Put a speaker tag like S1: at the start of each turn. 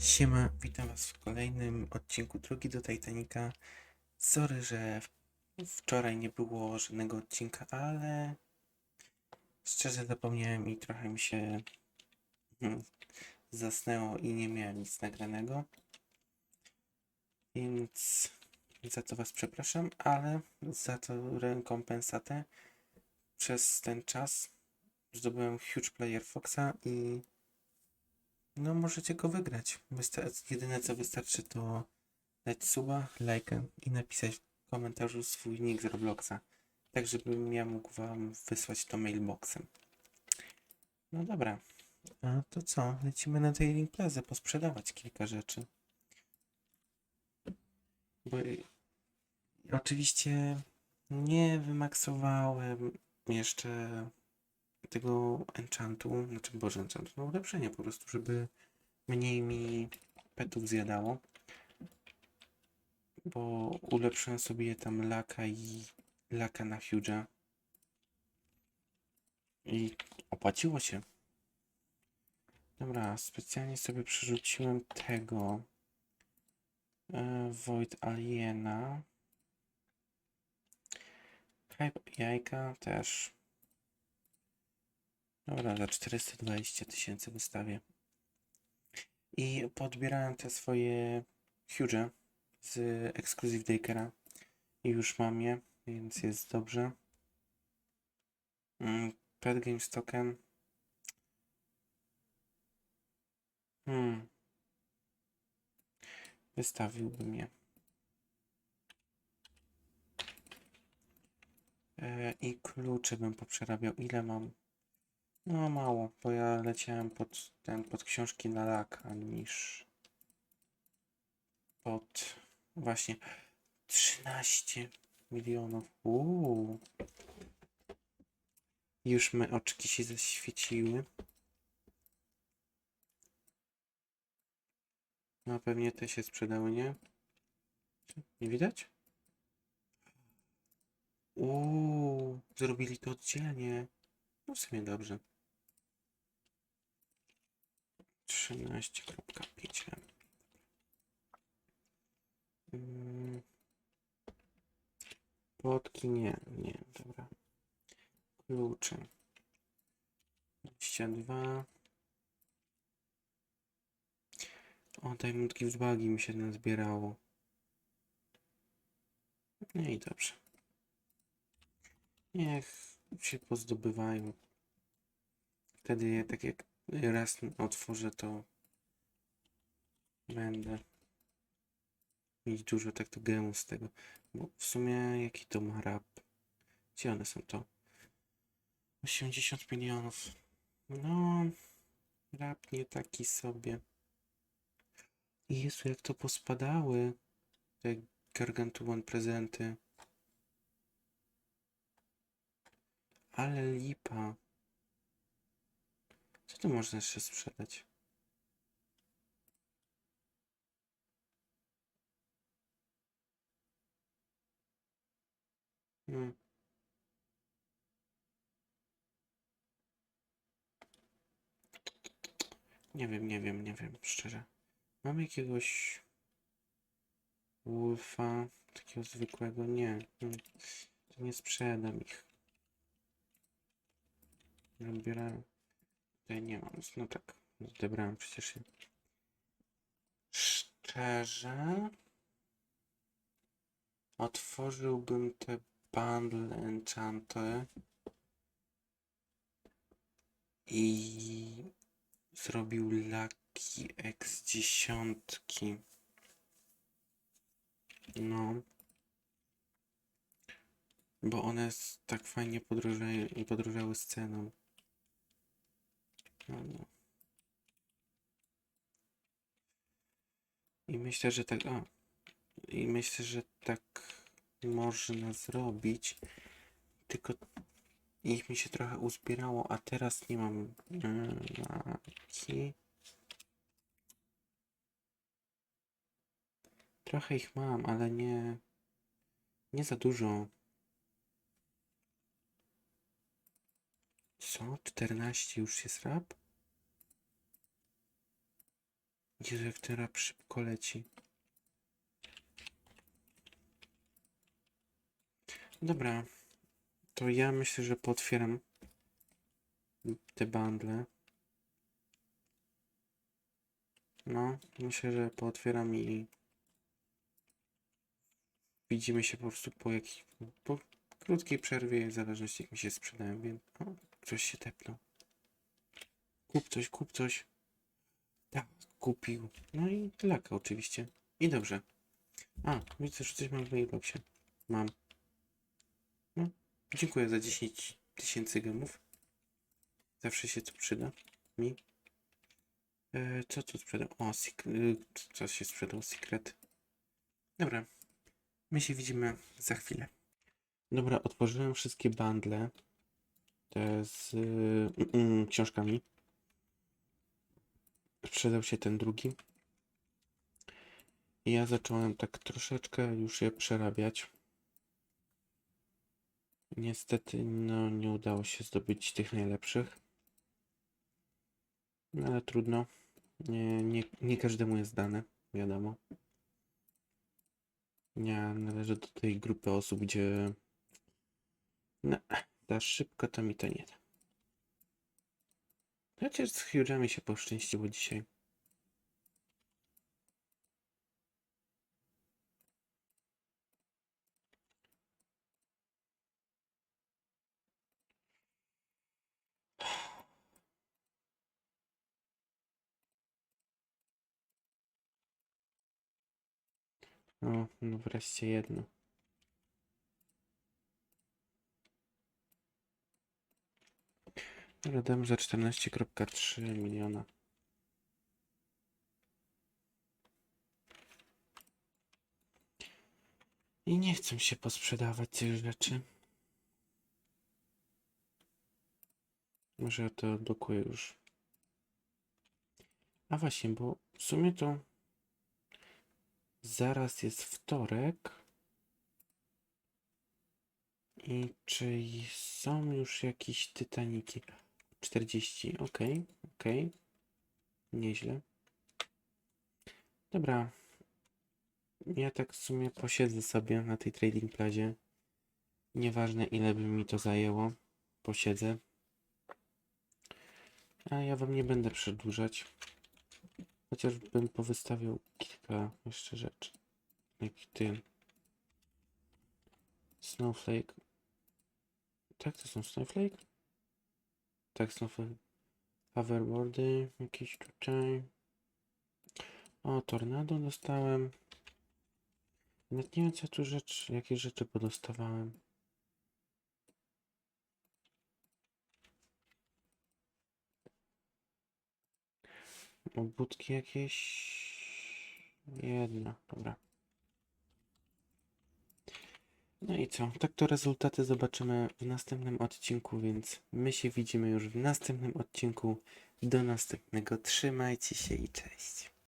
S1: Siema, witam was w kolejnym odcinku Drogi do Titanica. Sorry, że wczoraj nie było żadnego odcinka, ale szczerze zapomniałem i trochę mi się hmm, zasnęło i nie miałem nic nagranego. Więc za to was przepraszam, ale za to rekompensatę przez ten czas zdobyłem Huge Player Foxa i no możecie go wygrać. Wystar- jedyne co wystarczy to dać suba, lajkę i napisać w komentarzu swój nick z Robloxa. Tak żebym ja mógł wam wysłać to mailboxem. No dobra. A to co? Lecimy na Tailing Plaza posprzedawać kilka rzeczy. Bo y, oczywiście nie wymaksowałem jeszcze tego enchantu, znaczy boże enchantu, no ulepszenia po prostu, żeby mniej mi petów zjadało. Bo ulepszyłem sobie tam laka i laka na huge'a. I opłaciło się. Dobra, specjalnie sobie przerzuciłem tego e, Void Aliena. Hype jajka też. Dobra, za 420 tysięcy wystawię. I podbierałem te swoje huge z Exclusive Dakera. I już mam je, więc jest dobrze. Mm, Pet Games Token. Hmm. Wystawiłbym je. E, I klucze bym poprzerabiał. Ile mam? No mało, bo ja leciałem pod ten, pod książki na laka niż pod właśnie 13 milionów. Uuu. Już me oczki się zaświeciły. No pewnie te się sprzedały, nie? Nie widać? Uuu, zrobili to oddzielnie. No w sumie dobrze. 13.5 M. Mm. Płotki nie, nie, dobra. Klucze. 22. O, Diamond Gift Bagi mi się nazbierało. No i dobrze. Niech się pozdobywają. Wtedy tak jak raz otworzę, to będę mieć dużo tak to gemu z tego. Bo w sumie jaki to ma rap? Gdzie one są to? 80 milionów. No, rap nie taki sobie. Jezu, jak to pospadały te gargantuan prezenty. Ale lipa. Co tu można jeszcze sprzedać? Hmm. Nie wiem, nie wiem, nie wiem, szczerze. Mam jakiegoś Wolfa, takiego zwykłego? Nie. Hmm. Nie sprzedam ich. Zabierałem. Nie mam, no tak. Odebrałem przecież. Szczerze. Otworzyłbym te bundle enchanty. I zrobił Lucky X dziesiątki. No. Bo one tak fajnie podróżają i podróżały z No. I myślę, że tak. A, I myślę, że tak można zrobić. Tylko ich mi się trochę uzbierało, a teraz nie mam mm, laki. Trochę ich mam, ale nie. Nie za dużo. Co? 14 już jest rap? Jezu, jak ten szybko leci. Dobra, to ja myślę, że potwieram te bundle. No, myślę, że pootwieram i widzimy się po prostu po jakiej, po krótkiej przerwie, w zależności jak mi się sprzedają, więc o, ktoś się tepnął. Kup coś, kup coś. Kupił. No i laka oczywiście. I dobrze. A, widzę, że coś mam w mailboxie. Mam. No, dziękuję za 10 tysięcy gemów. Zawsze się to przyda. Mi. E, co tu sprzedał? O, y, co się sprzedał? Secret. Dobra. My się widzimy za chwilę. Dobra, otworzyłem wszystkie bundle. Te z y, mm, mm, książkami. Sprzedał się ten drugi. I ja zacząłem tak troszeczkę już je przerabiać. Niestety, no nie udało się zdobyć tych najlepszych. No ale trudno. Nie, nie, nie każdemu jest dane, wiadomo. Ja należę do tej grupy osób, gdzie no, za szybko to mi to nie da. Chociaż z Hugh'ami się poszczęściło dzisiaj. O, no wreszcie jedno. Ale dam za 14,3 miliona. I nie chcę się posprzedawać tych rzeczy. Może ja to odblokuję już. A właśnie, bo w sumie to zaraz jest wtorek. I czy są już jakieś tytaniki? 40, ok, ok. Nieźle. Dobra. Ja tak w sumie posiedzę sobie na tej trading plazie. Nieważne ile by mi to zajęło. Posiedzę. A ja wam nie będę przedłużać. Chociaż bym powystawiał kilka jeszcze rzeczy. Jak ty. Snowflake. Tak, to są Snowflake? Tak, Snowflake. Hoverboardy, jakieś tutaj. O, tornado dostałem. Nawet nie wiem, co tu rzecz, jakie rzeczy podostawałem. Obudki jakieś. Jedna, dobra. No i co? Tak to rezultaty zobaczymy w następnym odcinku, więc my się widzimy już w następnym odcinku. Do następnego. Trzymajcie się i cześć.